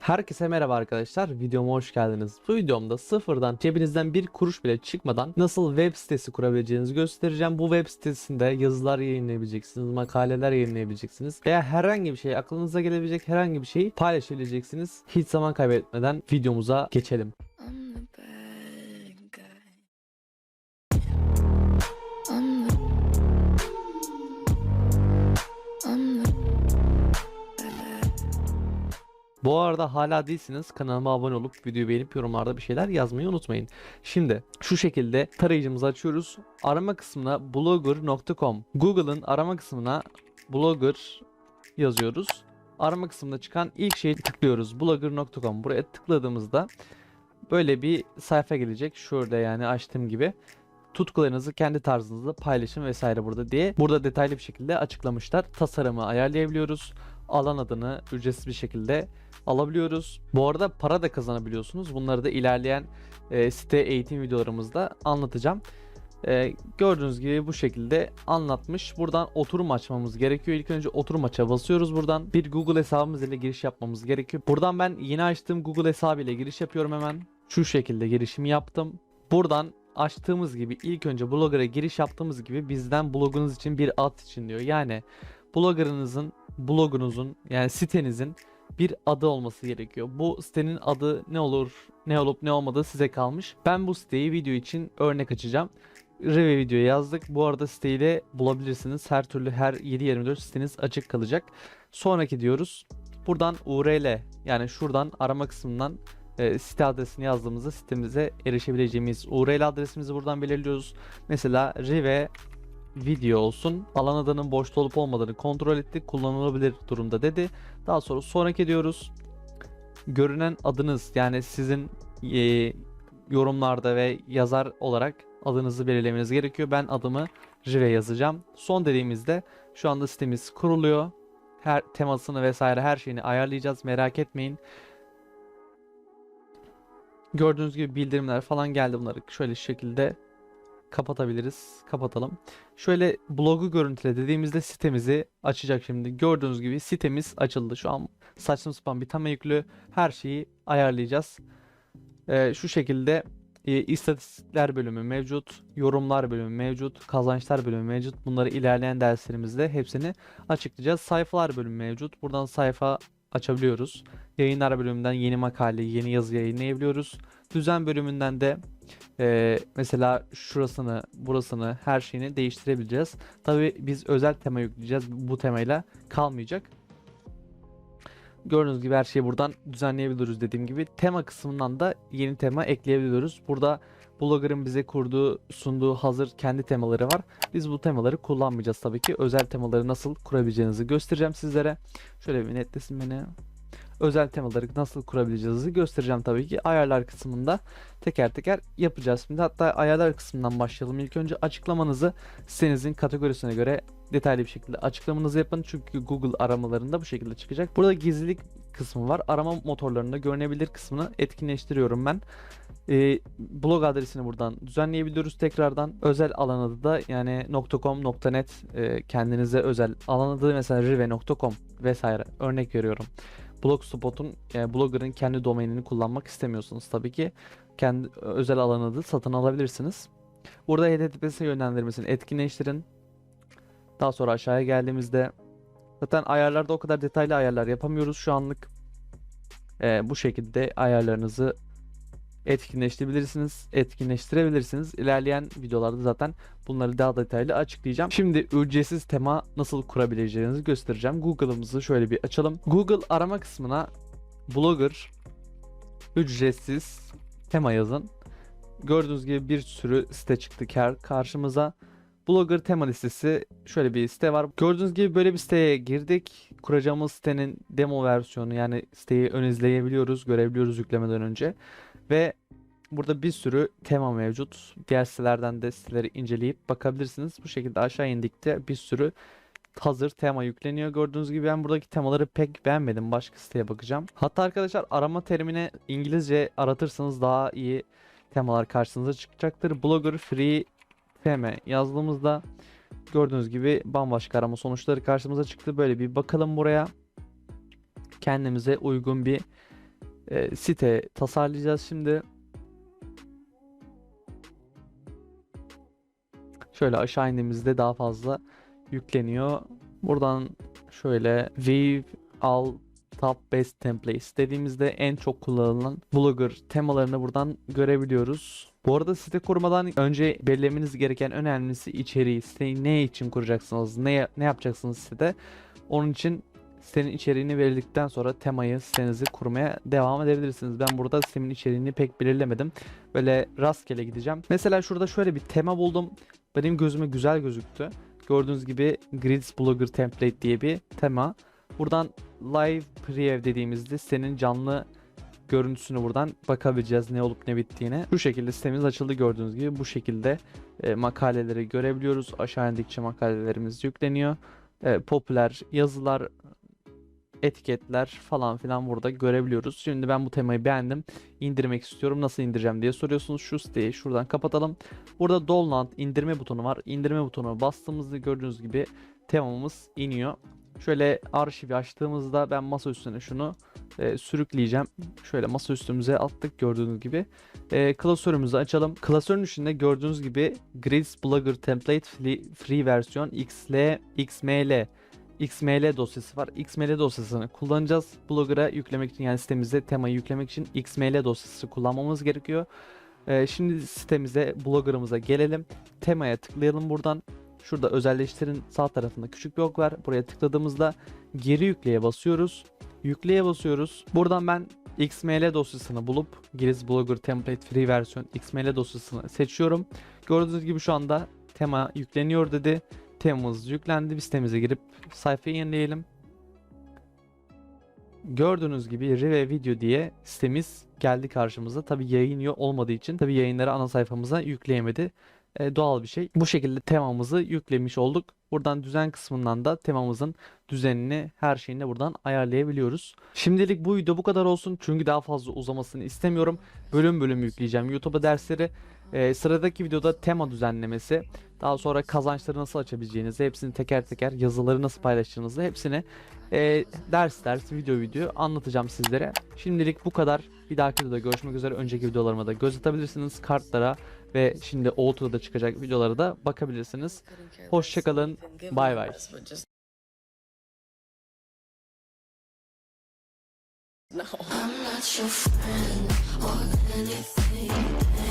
Herkese merhaba arkadaşlar. Videoma hoş geldiniz. Bu videomda sıfırdan cebinizden bir kuruş bile çıkmadan nasıl web sitesi kurabileceğinizi göstereceğim. Bu web sitesinde yazılar yayınlayabileceksiniz, makaleler yayınlayabileceksiniz veya herhangi bir şey aklınıza gelebilecek herhangi bir şeyi paylaşabileceksiniz. Hiç zaman kaybetmeden videomuza geçelim. Bu arada hala değilsiniz kanalıma abone olup videoyu beğenip yorumlarda bir şeyler yazmayı unutmayın. Şimdi şu şekilde tarayıcımızı açıyoruz. Arama kısmına blogger.com. Google'ın arama kısmına blogger yazıyoruz. Arama kısmında çıkan ilk şeyi tıklıyoruz. blogger.com. Buraya tıkladığımızda böyle bir sayfa gelecek. Şurada yani açtığım gibi. Tutkularınızı kendi tarzınızda paylaşın vesaire burada diye. Burada detaylı bir şekilde açıklamışlar. Tasarımı ayarlayabiliyoruz. Alan adını ücretsiz bir şekilde alabiliyoruz. Bu arada para da kazanabiliyorsunuz. Bunları da ilerleyen e, site eğitim videolarımızda anlatacağım. E, gördüğünüz gibi bu şekilde anlatmış. Buradan oturum açmamız gerekiyor. İlk önce oturum aça basıyoruz buradan. Bir Google hesabımız ile giriş yapmamız gerekiyor. Buradan ben yeni açtığım Google hesabı ile giriş yapıyorum hemen. Şu şekilde girişimi yaptım. Buradan açtığımız gibi ilk önce Blogger'a giriş yaptığımız gibi bizden blogunuz için bir ad için diyor. Yani Blogger'ınızın, blogunuzun yani sitenizin bir adı olması gerekiyor. Bu sitenin adı ne olur, ne olup ne olmadığı size kalmış. Ben bu siteyi video için örnek açacağım. Reve video yazdık. Bu arada siteyi de bulabilirsiniz. Her türlü her 7-24 siteniz açık kalacak. Sonraki diyoruz. Buradan URL yani şuradan arama kısmından e, site adresini yazdığımızda sitemize erişebileceğimiz URL adresimizi buradan belirliyoruz. Mesela Rive video olsun. Alan adının boşta olup olmadığını kontrol ettik. Kullanılabilir durumda dedi. Daha sonra sonraki diyoruz. Görünen adınız yani sizin e, yorumlarda ve yazar olarak adınızı belirlemeniz gerekiyor. Ben adımı Rive yazacağım. Son dediğimizde şu anda sitemiz kuruluyor. Her temasını vesaire her şeyini ayarlayacağız. Merak etmeyin. Gördüğünüz gibi bildirimler falan geldi bunları şöyle şekilde kapatabiliriz. Kapatalım. Şöyle blogu görüntüle dediğimizde sitemizi açacak şimdi. Gördüğünüz gibi sitemiz açıldı. Şu an saçma sapan bir tema yüklü. Her şeyi ayarlayacağız. Ee, şu şekilde e, istatistikler bölümü mevcut. Yorumlar bölümü mevcut. Kazançlar bölümü mevcut. Bunları ilerleyen derslerimizde hepsini açıklayacağız. Sayfalar bölümü mevcut. Buradan sayfa açabiliyoruz. Yayınlar bölümünden yeni makale, yeni yazı yayınlayabiliyoruz. Düzen bölümünden de ee, mesela şurasını, burasını, her şeyini değiştirebileceğiz. Tabi biz özel tema yükleyeceğiz. Bu temayla kalmayacak. Gördüğünüz gibi her şeyi buradan düzenleyebiliyoruz dediğim gibi. Tema kısmından da yeni tema ekleyebiliyoruz. Burada Blogger'ın bize kurduğu, sunduğu hazır kendi temaları var. Biz bu temaları kullanmayacağız tabii ki. Özel temaları nasıl kurabileceğinizi göstereceğim sizlere. Şöyle bir netlesin beni özel temaları nasıl kurabileceğinizi göstereceğim tabii ki. Ayarlar kısmında teker teker yapacağız. Şimdi hatta ayarlar kısmından başlayalım. İlk önce açıklamanızı sitenizin kategorisine göre detaylı bir şekilde açıklamanızı yapın. Çünkü Google aramalarında bu şekilde çıkacak. Burada gizlilik kısmı var. Arama motorlarında görünebilir kısmını etkinleştiriyorum ben. Ee, blog adresini buradan düzenleyebiliyoruz tekrardan. Özel alan adı da yani .com, .net e, kendinize özel alan adı mesela rive.com vesaire örnek veriyorum. Blogspot'un yani blogger'ın kendi domainini kullanmak istemiyorsunuz tabii ki kendi özel alan adı satın alabilirsiniz. Burada HTTPS yönlendirmesini etkinleştirin. Daha sonra aşağıya geldiğimizde zaten ayarlarda o kadar detaylı ayarlar yapamıyoruz şu anlık. Ee, bu şekilde ayarlarınızı etkinleştirebilirsiniz, etkinleştirebilirsiniz. İlerleyen videolarda zaten bunları daha detaylı açıklayacağım. Şimdi ücretsiz tema nasıl kurabileceğinizi göstereceğim. Google'ımızı şöyle bir açalım. Google arama kısmına blogger ücretsiz tema yazın. Gördüğünüz gibi bir sürü site çıktı kar karşımıza. Blogger tema listesi şöyle bir site var. Gördüğünüz gibi böyle bir siteye girdik. Kuracağımız sitenin demo versiyonu yani siteyi ön izleyebiliyoruz, görebiliyoruz yüklemeden önce. Ve burada bir sürü tema mevcut. Diğer sitelerden de siteleri inceleyip bakabilirsiniz. Bu şekilde aşağı indikçe bir sürü hazır tema yükleniyor. Gördüğünüz gibi ben buradaki temaları pek beğenmedim. Başka siteye bakacağım. Hatta arkadaşlar arama terimine İngilizce aratırsanız daha iyi temalar karşınıza çıkacaktır. Blogger Free tema yazdığımızda gördüğünüz gibi bambaşka arama sonuçları karşımıza çıktı. Böyle bir bakalım buraya. Kendimize uygun bir e, site tasarlayacağız şimdi. Şöyle aşağı indiğimizde daha fazla yükleniyor. Buradan şöyle Wave All Top Best Templates dediğimizde en çok kullanılan Blogger temalarını buradan görebiliyoruz. Bu arada site kurmadan önce belirlemeniz gereken önemlisi içeriği. Siteyi ne için kuracaksınız? Ne, ne yapacaksınız sitede? Onun için sitenin içeriğini belirledikten sonra temayı sitenizi kurmaya devam edebilirsiniz. Ben burada sitenin içeriğini pek belirlemedim. Böyle rastgele gideceğim. Mesela şurada şöyle bir tema buldum. Benim gözüme güzel gözüktü. Gördüğünüz gibi Grids Blogger Template diye bir tema. Buradan Live Preview dediğimizde sitenin canlı görüntüsünü buradan bakabileceğiz ne olup ne bittiğine. Bu şekilde sitemiz açıldı gördüğünüz gibi bu şekilde e, makaleleri görebiliyoruz. Aşağı indikçe makalelerimiz yükleniyor. E, popüler yazılar, etiketler falan filan burada görebiliyoruz. Şimdi ben bu temayı beğendim. İndirmek istiyorum. Nasıl indireceğim diye soruyorsunuz. Şu siteyi şuradan kapatalım. Burada download indirme butonu var. İndirme butonuna bastığımızda gördüğünüz gibi temamız iniyor. Şöyle arşivi açtığımızda ben masa üstüne şunu e, sürükleyeceğim. Şöyle masa üstümüze attık gördüğünüz gibi. E, klasörümüzü açalım. Klasörün içinde gördüğünüz gibi Grids Blogger Template Free, free versiyon XL, XML XML dosyası var. XML dosyasını kullanacağız. Blogger'a yüklemek için yani sitemize temayı yüklemek için XML dosyası kullanmamız gerekiyor. E, şimdi sitemize, Blogger'ımıza gelelim. Temaya tıklayalım buradan. Şurada özelleştirin sağ tarafında küçük bir ok var. Buraya tıkladığımızda geri yükleye basıyoruz. Yükleye basıyoruz. Buradan ben XML dosyasını bulup Giriz Blogger Template Free versiyon XML dosyasını seçiyorum. Gördüğünüz gibi şu anda tema yükleniyor dedi. Temamız yüklendi. Biz sitemize girip sayfayı yenileyelim. Gördüğünüz gibi Rive Video diye sitemiz geldi karşımıza. Tabi yayın olmadığı için tabi yayınları ana sayfamıza yükleyemedi. E, doğal bir şey. Bu şekilde temamızı yüklemiş olduk. Buradan düzen kısmından da temamızın düzenini her şeyini buradan ayarlayabiliyoruz. Şimdilik bu video bu kadar olsun. Çünkü daha fazla uzamasını istemiyorum. Bölüm bölüm yükleyeceğim YouTube'a dersleri. E, sıradaki videoda tema düzenlemesi. Daha sonra kazançları nasıl açabileceğinizi, hepsini teker teker yazıları nasıl paylaşacağınızı hepsini e, ders ders video video anlatacağım sizlere. Şimdilik bu kadar. Bir dahaki videoda görüşmek üzere. Önceki videolarıma da göz atabilirsiniz. Kartlara ve şimdi Outro'da çıkacak videolara da bakabilirsiniz. Hoşçakalın. Bay bay. I'm not your friend or anything.